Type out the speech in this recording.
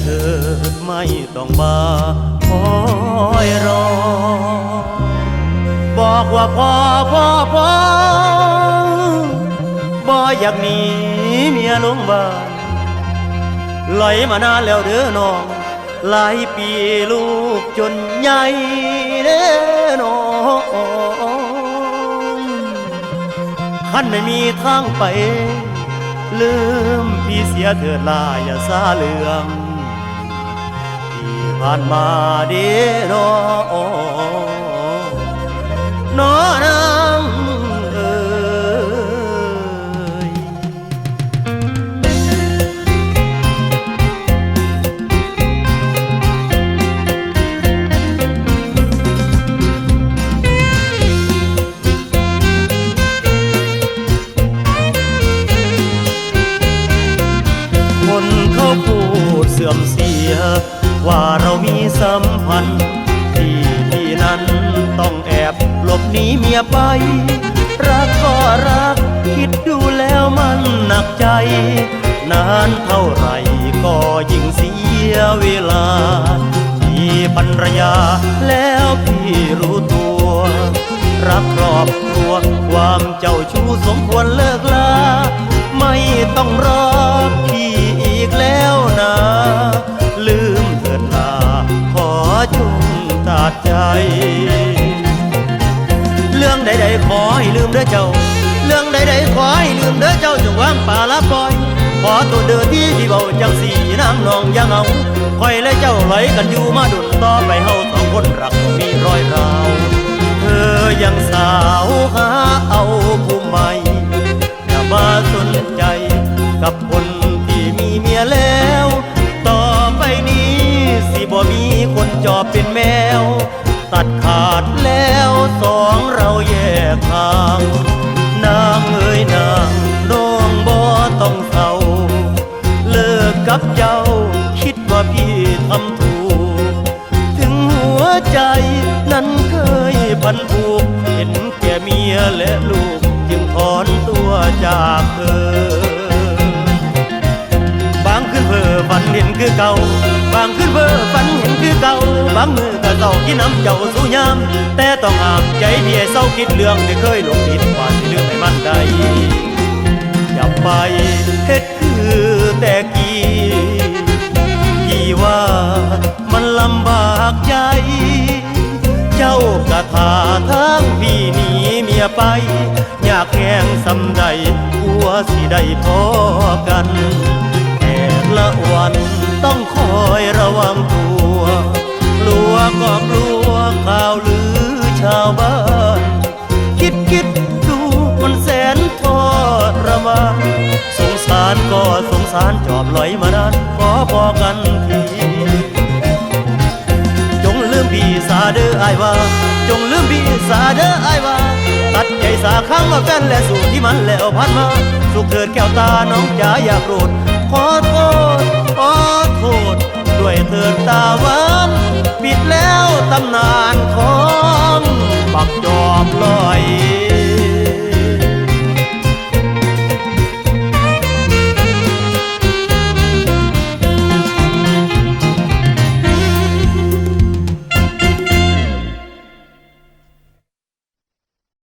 เถิดไม่ต้องมาคอยรอ บอกว่าพ่อพ่อพ่อบ่อยากหนีเมียลงบ้านไหลมานานแล้วเด้อน้อง หลายปีลูกจนใหญ่เด้อน้องขันไม่มีทางไป ลืมพี่เสียเถิดลาอย่าซาเลือง ผ่านมาเด้อน้อนอนา มีสัมพันธ์ที่ที่นั้นต้องแอบหลบหนีเมียไป รักก็รักคิดดูแล้วมันหนักใจ นานเท่าไหร่ก็ยิ่งเสียเวลาที่ภรรยาแล้วพี่รู้ตัว รักครอบครัวความเจ้าชู้สมควรเลิกลา ไม่ต้องรอ อจงตัดใจ เรื่องใดๆขอให้ลืมเด้อเจ้า เรื่องใดๆขอให้ลืมเด้อเจ้าจงวางป่าละปล่อย ขอตัวเดินที่ที่เบาจังสีน้ำนองยังเอาคอยและเจ้าไหลกันอยู่มาดุนต่อไปเฮาสองคนรักมีรอยราว เธอยังสาวหา ตัดขาดแล้วสองเราแยกทางนางเอ้ยนางน้องบ่ต้องเศร้าเลิกกับเจ้าคิดว่าพี่ทำถูก ถึงหัวใจนั้นเคยพันผูกเห็นแก่เมียและลูกจึงถอนตัวจากเธอบางคืนเพ้อฝันเห็นคือเก่า บางคืนเพ้อฝันเห็น คือเก่าบางมือก็เศร้าที่น้ำเจ้าสู้ยาม แต่ต้องห้ามใจเพียเศร้าคิดเรื่องที่เคยหลงผิดว่าสิเลืมให้มันได้อย่าไปเฮ็ดคือแต่กี้พี่ว่ามันลำบากใจ เจ้ากะทาทางพี่หนีเมียไป อยากแห้งสำใดกลัวสิได้พอกัน สารก็สงสารจอบลอยมานานขอพอกันทีจงลืมพี่สาเด้ออายว่า จงลืมพี่สาเด้ออายว่าตัดใจสาข้างว่าแฟนและสู่ที่มันแล้วผ่านมา สุขเถิดแก้วตาน้องจ๋าอย่าโกรธขอโทษ